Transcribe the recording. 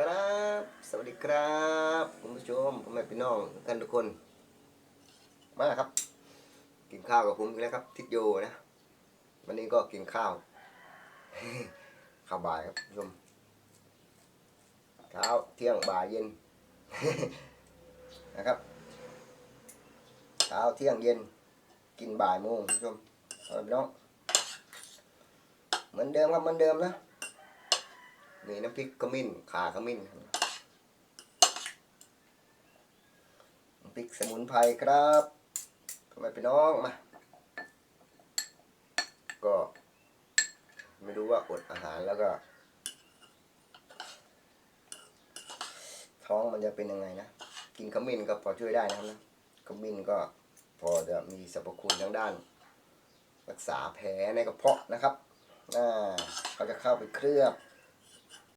ครับ สวัสดีครับคุณผู้ชมพ่อแม่พี่น้องท่านทุกคน มาครับ กินข้าวกับผมอีกแล้วครับทิศโยนะ วันนี้ก็กินข้าว ข้าวบ่ายครับคุณผู้ชมเช้าเที่ยงบ่ายเย็น นะครับเช้าเที่ยงเย็น กินบ่ายโมงคุณผู้ชมเอาพี่น้องเหมือนเดิมครับเหมือนเดิมนะ นี่น้ำพริกขมิ้นขาขมิ้นน้ำพริกสมุนไพรครับทำไมพี่น้องมา ก็ ไม่รู้ว่าอดอาหารแล้วก็ ท้องมันจะเป็นยังไงนะ กินขมิ้นก็พอช่วยได้นะครับนะขมิ้นก็พอจะมีสรรพคุณทางด้าน รักษาแผลในกระเพาะนะครับ อ่าเขาจะเข้าไปเคลือบ